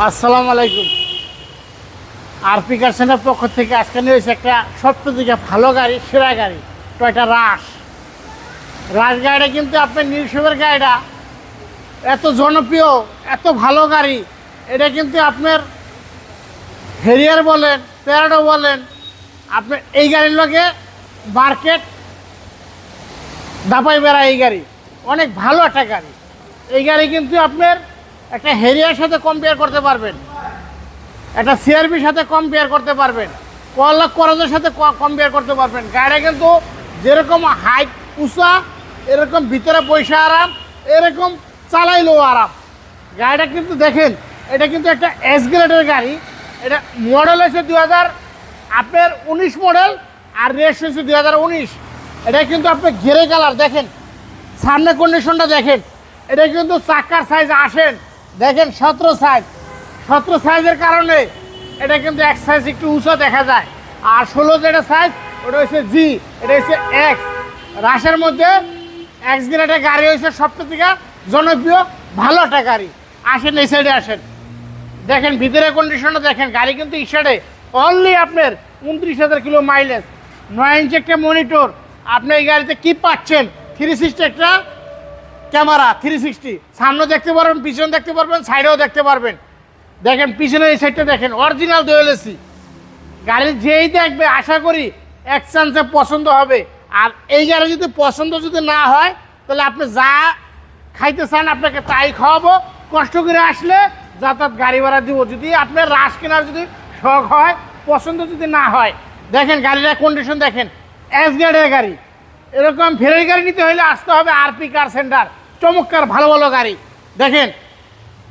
আসসালামু আলাইকুম। আর পিকার সেন্টার পক্ষ থেকে আজকে নিয়ে এসেছে একটা দিকে ভালো গাড়ি, সেরা গাড়ি তো টয়টা রাস রাস গাড়িটা কিন্তু আপনার নিউসবের গাড়িটা। এত জনপ্রিয়, এত ভালো গাড়ি। এটা কিন্তু আপনার হেরিয়ার বলেন প্যারাডো বলেন, আপনার এই গাড়ির লগে মার্কেট দাপাই বেড়া এই গাড়ি। অনেক ভালো একটা গাড়ি। এই গাড়ি কিন্তু আপনার একটা হেরিয়ার সাথে কম্পেয়ার করতে পারবেন। একটা সিআরবির সাথে কম্পেয়ার করতে পারবেন। কল্লা করজের সাথে কম্পেয়ার করতে পারবেন। গাড়িটা কিন্তু যেরকম হাইট উঁচা, এরকম ভিতরে পয়সা আরাম, এরকম চালাইলেও আরাম। গাড়িটা কিন্তু দেখেন, এটা কিন্তু একটা এস গ্রেডের গাড়ি। এটা মডেল হয়েছে দু হাজার আপনার উনিশ মডেল আর রেস হয়েছে দু হাজার উনিশ। এটা কিন্তু আপনার ঘেরে কালার দেখেন। সামনে কন্ডিশনটা দেখেন। এটা কিন্তু চাক্কার সাইজ আসেন। দেখেন সতেরো সাইজ সতেরো সাইজের কারণে এটা কিন্তু এক সাইজ একটু উঁচু দেখা যায়। আর ষোলো যেটা সাইজ ওটা হচ্ছে জি এটা হচ্ছে এক্স রাশের মধ্যে এক্স গ্রেডের গাড়ি হয়েছে সবথেকে থেকে জনপ্রিয়, ভালো একটা গাড়ি। আসেন এই সাইডে আসেন। দেখেন ভিতরে কন্ডিশনটা দেখেন, গাড়ি কিন্তু ইশারে অনলি আপনার উনত্রিশ হাজার কিলো মাইলেজ নয় ইঞ্চি একটা মনিটর আপনি এই গাড়িতে কি পাচ্ছেন? থ্রি সিক্সটি একটা ক্যামেরা থ্রি সিক্সটি সামনে দেখতে পারবেন পিছনে দেখতে পারবেন সাইডেও দেখতে পারবেন। দেখেন পিছনে এই সাইডটা দেখেন অরিজিনাল দোয়েলেসি গাড়ি যেই দেখবে, আশা করি এক চান্সে পছন্দ হবে। আর এই গাড়ি যদি পছন্দ যদি না হয়, তাহলে আপনি যা খাইতে চান, আপনাকে তাই খাওয়াবো। কষ্ট করে আসলে যাতায়াত গাড়ি ভাড়া দিব। যদি আপনার রাস কেনার যদি শখ হয়, পছন্দ যদি না হয়। দেখেন গাড়িটার কন্ডিশন দেখেন এস গাড়ির গাড়ি। এরকম ফেরের গাড়ি নিতে হলে আসতে হবে আরপি কার সেন্টার চমৎকার, ভালো ভালো গাড়ি। দেখেন,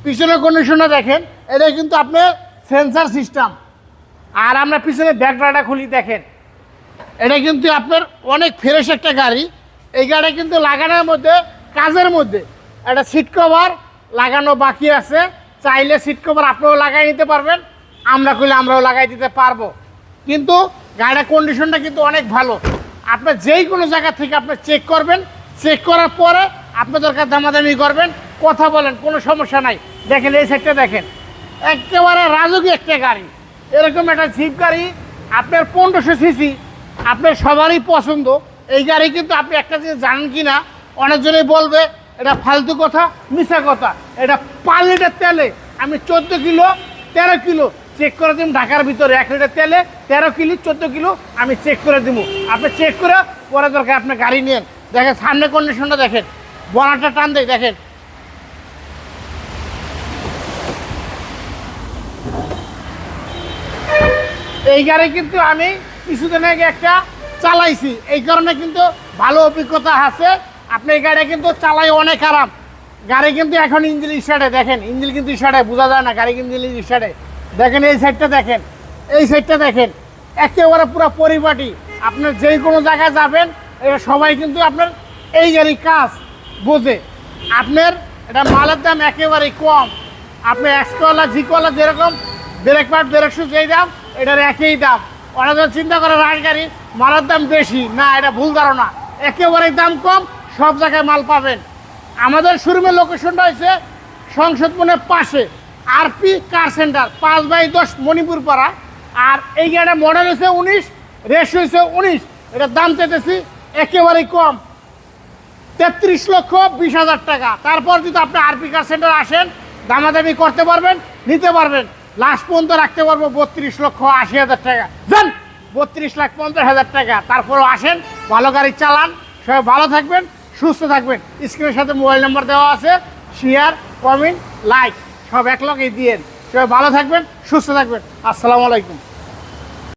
পিছনের কন্ডিশনটা দেখেন, এটা কিন্তু আপনার সেন্সার সিস্টেম আর আমরা পিছনে ব্যাকড্রাটা খুলি, দেখেন। এটা কিন্তু আপনার অনেক ফ্রেশ একটা গাড়ি। এই গাড়ি কিন্তু লাগানোর মধ্যে, কাজের মধ্যে। একটা সিট কভার লাগানো বাকি আছে। চাইলে সিট কভার আপনিও লাগাই নিতে পারবেন। আমরা কইলে আমরাও লাগাই দিতে পারব। কিন্তু গাড়ির কন্ডিশনটা কিন্তু অনেক ভালো। আপনার যেই কোনো জায়গা থেকে আপনি চেক করবেন চেক করার পরে আপনার দরকার দামাদামি করবেন, কথা বলেন, কোনো সমস্যা নাই। দেখেন, এই সাইডটা দেখেন। একেবারে রাজকীয় একটা গাড়ি। এরকম একটা জিপ গাড়ি, আপনার পনেরোশো সিসি আপনার সবারই পছন্দ। এই গাড়ি কিন্তু আপনি একটা জিনিস জানেন কি না অনেকজনেই বলবে, এটা ফালতু কথা মিশা কথা। এটা পাঁচ লিটার তেলে, আমি চোদ্দ কিলো, তেরো কিলো চেক করে দিন ঢাকার ভিতরে। এক লিটার তেলে তেরো কিলো, চোদ্দ কিলো, আমি চেক করে দিব আপনি চেক করে পরে দরকার আপনার গাড়ি নেন দেখেন সামনে কন্ডিশনটা দেখেন। বনাটা টান দেয় দেখেন। এই গাড়ি কিন্তু আমি কিছুদিন আগে একটা চালাইছি। এই কারণে কিন্তু ভালো অভিজ্ঞতা আছে। আপনি এই গাড়ি কিন্তু চালাই অনেক আরাম। গাড়ি কিন্তু এখন ইঞ্জিন স্টার্টে, দেখেন, ইঞ্জিন কিন্তু স্টার্টে, বোঝা যায় না গাড়ি কিন্তু ইঞ্জিন স্টার্টে। দেখেন, এই সাইডটা দেখেন, এই সাইডটা দেখেন, একেবারে পুরো পরিপাটি। আপনার যে কোনো জায়গায় যাবেন এটা সবাই কিন্তু আপনার এই গাড়ি কাজ। বোঝে। আপনার এটা মালের দাম একেবারেই কম। আপনি এক্সকলা জিকলা যেরকম, ব্রেক পার্ট, ব্রেক যেই দাম, এটার একই দাম। অনেকজন চিন্তা করে রাজ গাড়ি, মালের দাম বেশি। না, এটা ভুল ধারণা। একেবারেই দাম কম, সব জায়গায় মাল পাবেন। আমাদের শোরুমের লোকেশনটা হয়েছে সংসদ মনের পাশে, আরপি কার সেন্টার পাঁচ বাই দশ মণিপুর পাড়া। আর এই গাড়িটা মডেল হয়েছে উনিশ রেস হয়েছে উনিশ। এটার দাম চেতেছি একেবারেই কম। তেত্রিশ লক্ষ বিশ হাজার টাকা। তারপর যদি আপনি আরপি কার সেন্টার আসেন, দামাদামি করতে পারবেন, নিতে পারবেন। লাস্ট পর্যন্ত রাখতে পারব বত্রিশ লক্ষ আশি হাজার টাকা। যান, বত্রিশ লাখ পঞ্চাশ হাজার টাকা। তারপরেও আসেন, ভালো গাড়ি চালান, সবাই ভালো থাকবেন, সুস্থ থাকবেন। স্ক্রিনের সাথে মোবাইল নাম্বার দেওয়া আছে শেয়ার কমেন্ট লাইক সব এক লগেই দিয়ে সবাই ভালো থাকবেন, সুস্থ থাকবেন। আসসালামু আলাইকুম।